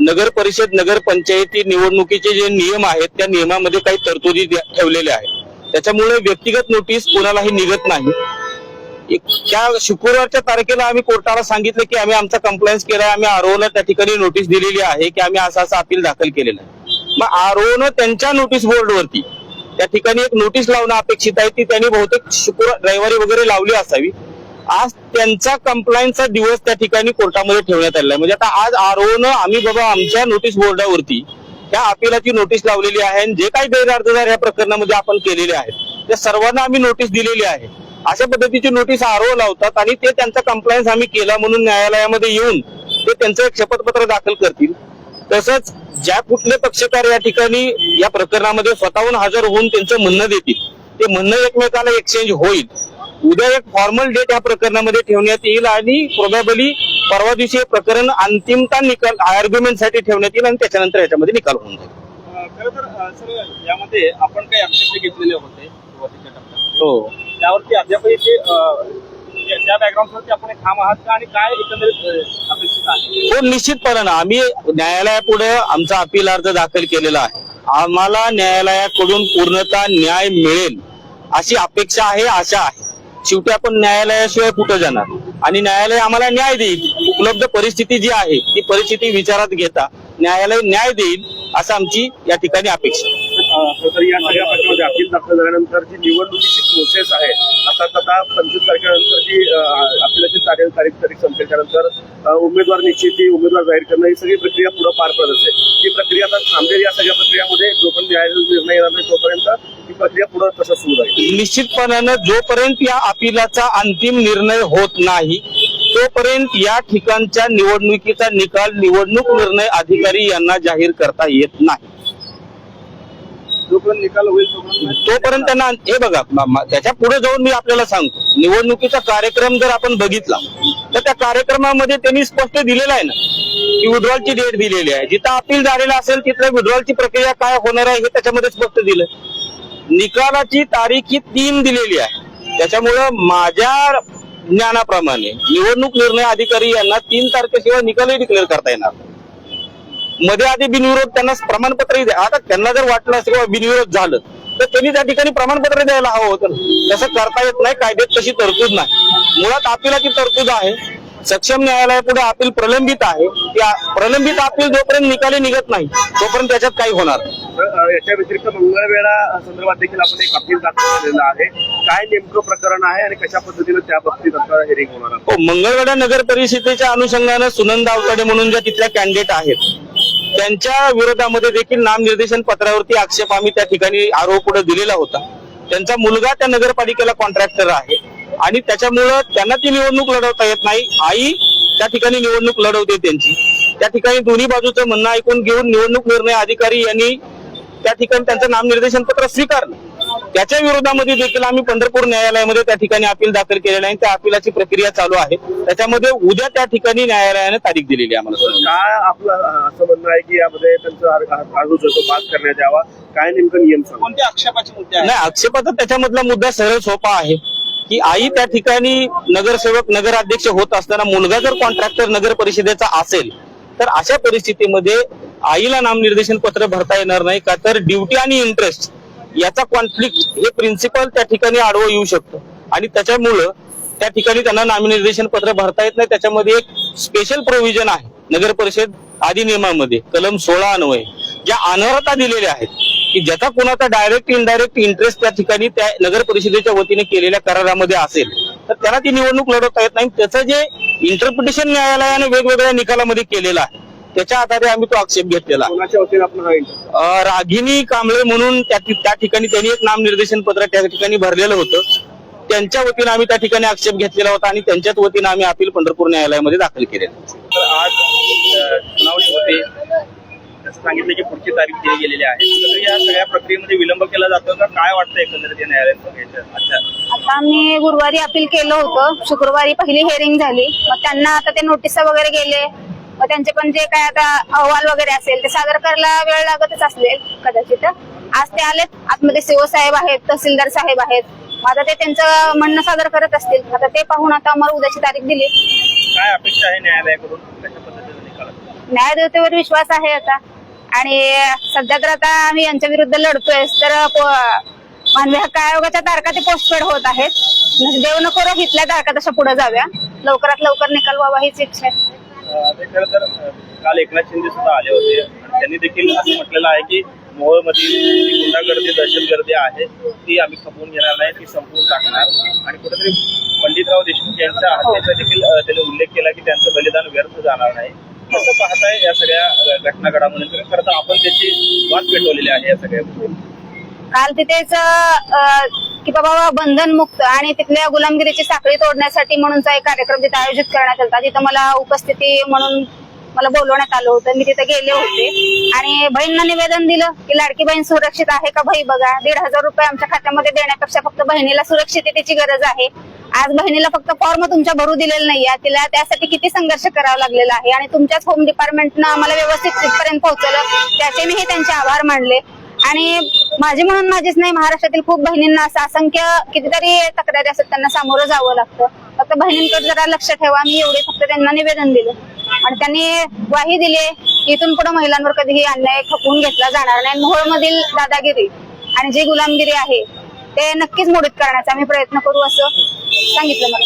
नगर परिषद नगर पंचायती निवडणुकीचे जे नियम आहेत त्या नियमामध्ये काही तरतुदी ठेवलेल्या आहेत. त्याच्यामुळे व्यक्तिगत नोटीस कोणालाही निघत नाही. त्या शुक्रवारच्या तारखेला आम्ही कोर्टाला सांगितलं की आम्ही आमचा कंप्लायन्स केला आम्ही आरोला त्या ठिकाणी नोटीस दिलेली आहे की आम्ही असं असं अपील दाखल केलेलं आहे. मग आरोनं त्यांच्या नोटीस बोर्डवरती त्या ठिकाणी एक नोटीस लावणं अपेक्षित आहे ती त्यांनी बहुतेक शुक्रवार रविवारी वगैरे लावली असावी. आज त्यांचा कंप्लायन्सचा दिवस त्या ठिकाणी कोर्टामध्ये ठेवण्यात आलेला आहे. म्हणजे आता आज आरोनं आम्ही बाबा आमच्या नोटीस बोर्डावरती त्या अपिलाची नोटीस लावलेली आहे आणि जे काही गैरअर्जदार या प्रकरणामध्ये आपण केलेले आहेत त्या सर्वांना आम्ही नोटीस दिलेली आहे. अशा पद्धतीची नोटीस आरो लावतात आणि ते त्यांचा कंप्लायन्स आम्ही केला म्हणून न्यायालयामध्ये येऊन ते त्यांचं एक शपथपत्र दाखल करतील. तसंच ज्या कुठले पक्षकार या ठिकाणी या प्रकरणामध्ये स्वतःहून हजर होऊन त्यांचं म्हणणं देतील ते म्हणणं एकमेकाला एक्सचेंज होईल. उद्या एक फॉर्मल डेट या प्रकरणामध्ये ठेवण्यात येईल आणि प्रोबॅबली परवा दिवशी हे प्रकरण अंतिमता निकाल आर्ग्युमेंटसाठी ठेवण्यात येईल आणि त्याच्यानंतर याच्यामध्ये निकाल होऊन जाईल. खरं तर अ, सर यामध्ये आपण काही आक्षेप घेतलेले होते सुरुवातीच्या हो. त्यावरती अद्यापही ते त्या- त्या बॅकग्राऊंडवरती आपण एक ठाम आहात का आणि काय एकंदरीत अ, अपेक्षित आहे? हो निश्चितपणानं आम्ही न्यायालयापुढे आमचा अपील अर्ज दाखल केलेला आहे. आम्हाला न्यायालयाकडून पूर्णतः न्याय मिळेल अशी अपेक्षा आहे आशा आहे. शेवटी आपण न्यायालयाशिवाय कुठं जाणार? आणि न्यायालय आम्हाला न्याय देईल. उपलब्ध परिस्थिती जी आहे ती परिस्थिती विचारात घेता न्यायालय न्याय देईल असं आमची या ठिकाणी अपेक्षा आहे. तर या सगळ्या प्रकरणामध्ये अपील दाखल झाल्यानंतर जी निवडणुकीची प्रोसेस आहे आता आता पंचवीस तारखेनंतर जी अपिलाची तारीख तारीख तारीख संपेल त्यानंतर उमेदवार निश्चिती उमेदवार जाहीर करणं ही सगळी प्रक्रिया पुढे पार पडत असते ही प्रक्रिया आता थांबेल या सगळ्या प्रक्रियामध्ये जोपर्यंत न्यायालयाचा निर्णय येणार नाही तोपर्यंत ही प्रक्रिया पुढे तसं सुरू राहील. निश्चितपणानं जोपर्यंत या अपिलाचा अंतिम निर्णय होत नाही तोपर्यंत या ठिकाणच्या निवडणुकीचा निकाल निवडणूक निर्णय अधिकारी यांना जाहीर करता येत नाही. जोपर्यंत निकाल होईल तोपर्यंत तोपर्यंत त्यांना हे बघा त्याच्या पुढे जाऊन मी आपल्याला सांगतो. निवडणुकीचा कार्यक्रम जर आपण बघितला तर त्या कार्यक्रमामध्ये त्यांनी स्पष्ट दिलेलं आहे ना की विड्रॉलची डेट दिलेली आहे. जिथं अपील झालेलं असेल तिथल्या विड्रॉलची प्रक्रिया काय होणार आहे हे त्याच्यामध्ये स्पष्ट दिलं निकालाची तारीख ही तीन दिलेली आहे. त्याच्यामुळं माझ्या ज्ञानाप्रमाणे निवडणूक निर्णय अधिकारी यांना तीन तारखेशिवाय निकालही डिक्लेअर करता येणार नाही. मध्ये आधी बिनविरोध त्यांना प्रमाणपत्रही द्या. आता त्यांना जर वाटलं असेल किंवा बिनविरोध झालं तर त्यांनी त्या ठिकाणी प्रमाणपत्र द्यायला हवं होतं तसं करता येत नाही कायद्यात तशी तरतूद नाही. मुळात अपिलाची तरतूद आहे. सक्षम न्यायालयापुढे अपील प्रलंबित आहे. त्या प्रलंबित अपील जोपर्यंत निकाली निघत नाही तोपर्यंत त्याच्यात काही होणार याच्या व्यतिरिक्त मंगळवेळा संदर्भात देखील आपण एक अपील दाखल केलेलं आहे. काय नेमकं प्रकरण आहे आणि कशा पद्धतीने त्या बाबतीत आता हेरिंग होणार हो मंगळवेढा नगर परिषदेच्या अनुषंगानं सुनंद आवताडे म्हणून ज्या तिथल्या कॅन्डिडेट आहेत त्यांच्या विरोधामध्ये देखील नामनिर्देशन पत्रावरती आक्षेप आम्ही त्या ठिकाणी आरोप पुढे दिलेला होता. त्यांचा मुलगा त्या नगरपालिकेला कॉन्ट्रॅक्टर आहे आणि त्याच्यामुळं त्यांना ती निवडणूक लढवता येत नाही. आई त्या ठिकाणी निवडणूक लढवते त्यांची. त्या ठिकाणी दोन्ही बाजूचं म्हणणं ऐकून घेऊन निवडणूक निर्णय अधिकारी यांनी त्या ठिकाणी त्यांचं नामनिर्देशन पत्र स्वीकारलं. त्याच्या विरोधामध्ये देखील आम्ही पंढरपूर न्यायालयामध्ये त्या ठिकाणी अपील दाखल केलेलं आहे त्या अपिलाची प्रक्रिया चालू आहे. त्याच्यामध्ये उद्या त्या ठिकाणी न्यायालयाने तारीख दिलेली आहे आम्हाला. काय आपलं असं म्हणणं आहे की यामध्ये त्यांचा अर्ज जो तो पास करण्यात यावा काय नेमकं नियम कोणत्या आक्षेपाचे मुद्दे आहेत? नाही आक्षेपाचा त्याच्यामधला मुद्दा सरळ सोपा आहे की आई त्या ठिकाणी नगरसेवक नगराध्यक्ष होत असताना मुलगा जर कॉन्ट्रॅक्टर नगर परिषदेचा असेल तर अशा परिस्थितीमध्ये आईला नामनिर्देशन पत्र भरता येणार नाही का? तर ड्युटी आणि इंटरेस्ट याचा कॉन्फ्लिक्ट हे प्रिन्सिपल त्या ठिकाणी आडवं येऊ शकतं. आणि त्याच्यामुळं त्या ठिकाणी त्यांना नामनिर्देशन पत्र भरता येत नाही. त्याच्यामध्ये एक स्पेशल प्रोव्हिजन आहे. नगर परिषद अधिनियमामध्ये कलम सोळा अन्वय ज्या अनर्हता दिलेल्या आहेत की ज्याचा कोणाचा डायरेक्ट इनडायरेक्ट इंटरेस्ट त्या ठिकाणी त्या नगर परिषदेच्या वतीने केलेल्या करारामध्ये असेल तर त्याला ती निवडणूक लढवता येत नाही. त्याचं जे इंटरप्रिटेशन न्यायालयाने वेगवेगळ्या निकालामध्ये केलेलं आहे त्याच्या आधारे आम्ही तो आक्षेप घेतलेला. आहे कोणाच्या वतीने आपण इंटरव्ह्यू अं, रागिनी कांबळे म्हणून त्या त्या ठिकाणी त्यांनी एक नामनिर्देशन पत्र त्या ठिकाणी भरलेलं होतं. त्यांच्या वतीने आम्ही त्या ठिकाणी आक्षेप घेतलेला होता आणि त्यांच्याच वतीने आम्ही अपील पंढरपूर न्यायालयामध्ये दाखल तर आज सुनावणी होते. सांगितलं की पुढची तारीख दिली गेलेली आहे. तर या सगळ्या प्रक्रियेमध्ये विलंब केला जातो का? काय वाटतं एकंदरीत या न्यायालयात आता आम्ही गुरुवारी अपील केलं होतं. शुक्रवारी पहिली हेअरिंग झाली. मग त्यांना आता ते नोटीस वगैरे गेले. मग त्यांचे पण जे काय आता अहवाल वगैरे असेल ते सादर करायला वेळ लागतच असेल कदाचित. आज ते आलेत आतमध्ये सीओ साहेब आहेत तहसीलदार साहेब आहेत. आता ते त्यांचं म्हणणं सादर करत असतील. आता ते पाहून आता आम्हाला उद्याची तारीख दिली. काय अपेक्षा आहे न्यायालयाकडून? कशा पद्धतीने निकाल? न्यायदेवतेवर विश्वास आहे आता. आणि सध्या तर आता आम्ही यांच्या विरुद्ध लढतोय. तर प- मानवी हक्क आयोगाच्या तारखा ते पोस्टपेड होत आहेत. म्हणजे देव नको रो इथल्या तारखा तशा पुढे जाव्या. लवकरात लवकर निकाल व्हावा हीच इच्छा आहे. ते खरं तर काल एकनाथ शिंदे सुद्धा आले होते. त्यांनी देखील असं म्हटलेलं आहे की मोहोळमधील जी गुंडागर्दी दहशतगर्दी आहे ती आम्ही खपवून घेणार नाही ती संपवून टाकणार. आणि कुठेतरी पंडितराव देशमुख यांच्या हत्येचा देखील त्याने त्यांनी उल्लेख केला की त्यांचं बलिदान व्यर्थ जाणार नाही. कसं पाहताय या सगळ्या घटना घडामोडींकडे खरं तर आपण त्याची वाट पेटवलेली आहे या सगळ्या काल तिथेच की बाबा बंधन मुक्त आणि तिथल्या गुलामगिरीची साखळी तोडण्यासाठी म्हणूनचा एक कार्यक्रम तिथे आयोजित करण्यात आला तिथं मला उपस्थिती म्हणून मला बोलवण्यात आलं होतं. मी तिथे गेले होते. आणि बहिणींना निवेदन दिलं की लाडकी बहीण सुरक्षित आहे का भाई बघा. दीड हजार रुपये आमच्या खात्यामध्ये देण्यापेक्षा फक्त बहिणीला सुरक्षिततेची गरज आहे. आज बहिणीला फक्त फॉर्म तुमच्या भरू दिलेला नाहीये. तिला त्यासाठी किती संघर्ष करावा लागलेला आहे. आणि तुमच्याच होम डिपार्टमेंटनं आम्हाला व्यवस्थित तिथपर्यंत पोहोचवलं. त्याचे मी त्यांचे आभार मानले. आणि माझी म्हणून माझीच नाही महाराष्ट्रातील खूप बहिणींना असं असंख्य कितीतरी तक्रारी असतात त्यांना सामोरं जावं लागतं. फक्त बहिणींकडे जरा लक्ष ठेवा मी एवढे फक्त त्यांना निवेदन दिलं. आणि त्यांनी ग्वाही दिली इथून पुढे महिलांवर कधीही अन्याय खपवून घेतला जाणार नाही. मोहोळमधील दादागिरी आणि जी गुलामगिरी आहे ते नक्कीच मोडीत करण्याचा आम्ही प्रयत्न करू असं सांगितलं मला.